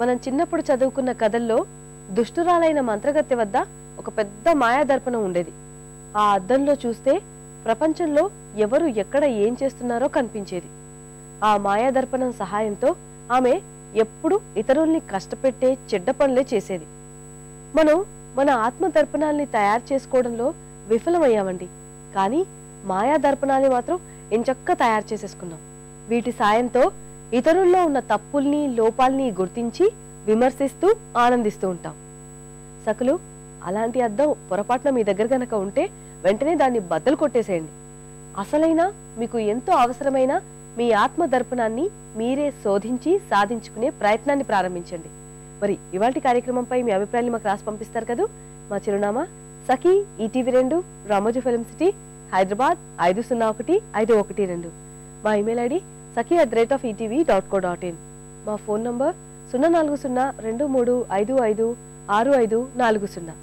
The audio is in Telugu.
మనం చిన్నప్పుడు చదువుకున్న కథల్లో దుష్టురాలైన మంత్రగత్తె వద్ద ఒక పెద్ద మాయాదర్పణం ఉండేది. ఆ అద్దంలో చూస్తే ప్రపంచంలో ఎవరు ఎక్కడ ఏం చేస్తున్నారో కనిపించేది. ఆ మాయాదర్పణం సహాయంతో ఆమె ఎప్పుడు ఇతరుల్ని కష్టపెట్టే చెడ్డ పనులే చేసేది. మనం మన ఆత్మ దర్పణాల్ని తయారు చేసుకోవడంలో విఫలమయ్యామండి. కానీ మాయా మాత్రం ఎంచక్క తయారు చేసేసుకున్నాం. వీటి సాయంతో ఇతరుల్లో ఉన్న తప్పుల్ని లోపాల్ని గుర్తించి విమర్శిస్తూ ఆనందిస్తూ ఉంటాం. సకులు అలాంటి అద్దం పొరపాటున మీ దగ్గర గనక ఉంటే వెంటనే దాన్ని బద్దలు కొట్టేసేయండి. అసలైన మీకు ఎంతో అవసరమైన మీ ఆత్మ దర్పణాన్ని మీరే శోధించి సాధించుకునే ప్రయత్నాన్ని ప్రారంభించండి. మరి ఇవాటి కార్యక్రమంపై మీ అభిప్రాయాన్ని మాకు రాసి పంపిస్తారు కదా? మా చిరునామా సఖీ ఈటీవీ రెండు రామోజీ ఫిలిం సిటీ హైదరాబాద్ ఐదు సున్నా ఒకటి ఐదు ఒకటి రెండు. మా email ID Sakhi at rate of ETV dot co dot in. మా ఫోన్ నంబర్ సున్నా నాలుగు సున్నా రెండు మూడు ఐదు ఐదు ఆరు ఐదు నాలుగు సున్నా.